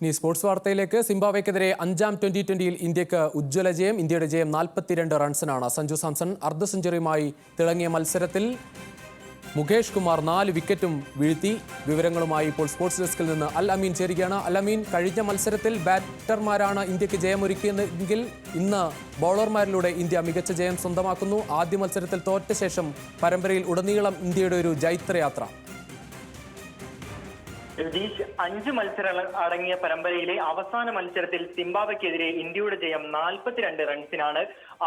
ഇനി സ്പോർട്സ് വാർത്തയിലേക്ക് സിംബാബ്വേക്കെതിരെ അഞ്ചാം ട്വന്റി ട്വന്റിയിൽ ഇന്ത്യയ്ക്ക് ഉജ്ജ്വല ജയം ഇന്ത്യയുടെ ജയം നാൽപ്പത്തിരണ്ട് റൺസിനാണ്. സഞ്ജു സാംസൺ അർദ്ധ സെഞ്ചുറിയുമായി തിളങ്ങിയ മത്സരത്തിൽ മുകേഷ് കുമാർ നാല് വിക്കറ്റും വീഴ്ത്തി. വിവരങ്ങളുമായി ഇപ്പോൾ സ്പോർട്സ് ഡെസ്കിൽ നിന്ന് അൽ അമീൻ ചേരുകയാണ്. അൽ അമീൻ കഴിഞ്ഞ മത്സരത്തിൽ ബാറ്റർമാരാണ് ഇന്ത്യയ്ക്ക് ജയമൊരുക്കിയതെങ്കിൽ ഇന്ന് ബൗളർമാരിലൂടെ ഇന്ത്യ മികച്ച ജയം സ്വന്തമാക്കുന്നു. ആദ്യ മത്സരത്തിൽ തോറ്റ ശേഷം പരമ്പരയിൽ ഉടനീളം ഇന്ത്യയുടെ ഒരു ജൈത്രയാത്ര. രതീഷ് അഞ്ച് മത്സരങ്ങൾ അടങ്ങിയ പരമ്പരയിലെ അവസാന മത്സരത്തിൽ സിംബാബ്വെക്കെതിരെ ഇന്ത്യയുടെ ജയം നാൽപ്പത്തിരണ്ട് റൺസിനാണ്.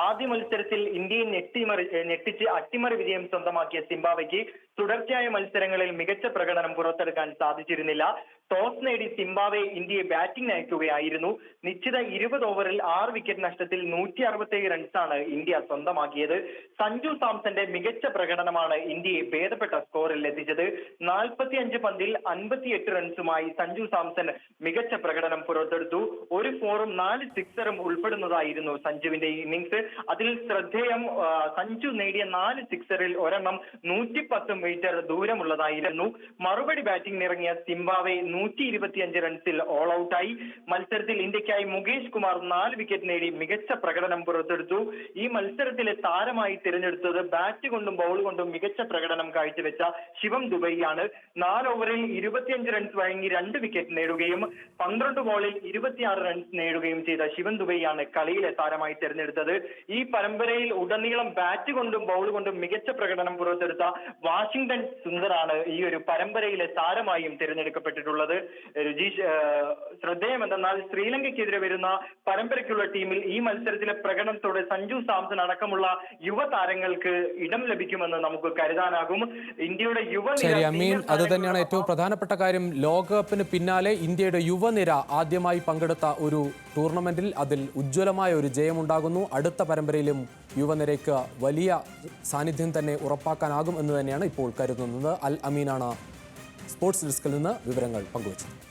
ആദ്യ മത്സരത്തിൽ ഇന്ത്യയെ ഞെട്ടിമറി ഞെട്ടിച്ച് അട്ടിമറി വിജയം സ്വന്തമാക്കിയ സിംബാബ്വെക്ക് തുടർച്ചയായ മത്സരങ്ങളിൽ മികച്ച പ്രകടനം പുറത്തെടുക്കാൻ സാധിച്ചിരുന്നില്ല. ടോസ് നേടി സിംബാവെ ഇന്ത്യയെ ബാറ്റിംഗ് അയക്കുകയായിരുന്നു. നിശ്ചിത ഇരുപത് ഓവറിൽ ആറ് വിക്കറ്റ് നഷ്ടത്തിൽ നൂറ്റി അറുപത്തേഴ് റൺസാണ് ഇന്ത്യ സ്വന്തമാക്കിയത്. സഞ്ജു സാംസന്റെ മികച്ച പ്രകടനമാണ് ഇന്ത്യയെ ഭേദപ്പെട്ട സ്കോറിൽ എത്തിച്ചത്. നാൽപ്പത്തി അഞ്ച് പന്തിൽ അൻപത്തിയെട്ട് റൺസുമായി സഞ്ജു സാംസൺ മികച്ച പ്രകടനം പുറത്തെടുത്തു. ഒരു ഫോറും നാല് സിക്സറും ഉൾപ്പെടുന്നതായിരുന്നു സഞ്ജുവിന്റെ ഇന്നിംഗ്സ്. അതിൽ ശ്രദ്ധേയം സഞ്ജു നേടിയ നാല് സിക്സറിൽ ഒരെണ്ണം നൂറ്റി പത്ത് മീറ്റർ ദൂരമുള്ളതായിരുന്നു. മറുപടി ബാറ്റിംഗിന് ഇറങ്ങിയ സിംബാവെ നൂറ്റി ഇരുപത്തിയഞ്ച് റൺസിൽ ഓൾ ഔട്ടായി മത്സരത്തിൽ ഇന്ത്യക്കായി മുകേഷ് കുമാർ നാല് വിക്കറ്റ് നേടി മികച്ച പ്രകടനം പുറത്തെടുത്തു. ഈ മത്സരത്തിലെ താരമായി തിരഞ്ഞെടുത്തത് ബാറ്റ് കൊണ്ടും ബൗൾ കൊണ്ടും മികച്ച പ്രകടനം കാഴ്ചവെച്ച ശിവം ദുബൈയാണ്. നാല് ഓവറിൽ ഇരുപത്തിയഞ്ച് റൺസ് വഴങ്ങി രണ്ട് വിക്കറ്റ് നേടുകയും പന്ത്രണ്ട് ബോളിൽ ഇരുപത്തിയാറ് റൺസ് നേടുകയും ചെയ്ത ശിവൻ ദുബൈയാണ് കളിയിലെ താരമായി തിരഞ്ഞെടുത്തത്. ഈ പരമ്പരയിൽ ഉടനീളം ബാറ്റ് കൊണ്ടും ബൗൾ കൊണ്ടും മികച്ച പ്രകടനം പുറത്തെടുത്ത വാഷിംഗ്ടൺ സുന്ദറാണ് ഈ ഒരു പരമ്പരയിലെ താരമായും തിരഞ്ഞെടുക്കപ്പെട്ടിട്ടുള്ളത്. രുചീഷ് ശ്രദ്ധേയം എന്തെന്നാൽ ശ്രീലങ്കയ്ക്കെതിരെ വരുന്ന പരമ്പരയ്ക്കുള്ള ടീമിൽ ഈ മത്സരത്തിലെ പ്രകടനത്തോടെ സഞ്ജു സാംസൺ അടക്കമുള്ള യുവതാരങ്ങൾക്ക് ഇടം ലഭിക്കുമെന്ന് നമുക്ക് കരുതാനാകും. ഇന്ത്യയുടെ യുവ ശരി അമീൻ. അത് തന്നെയാണ് ഏറ്റവും പ്രധാനപ്പെട്ട കാര്യം. ലോകകപ്പിന് പിന്നാലെ ഇന്ത്യയുടെ യുവനിര ആദ്യമായി പങ്കെടുത്ത ഒരു ടൂർണമെന്റിൽ അതിൽ ഉജ്ജ്വലമായ ഒരു ജയമുണ്ടാകുന്നു. അടുത്ത പരമ്പരയിലും യുവനിരയ്ക്ക് വലിയ സാന്നിധ്യം തന്നെ ഉറപ്പാക്കാനാകും എന്ന് തന്നെയാണ് ഇപ്പോൾ കരുതുന്നത്. അൽ അമീനാണ് സ്പോർട്സ് ഡെസ്കിൽ നിന്ന് വിവരങ്ങൾ പങ്കുവച്ചത്.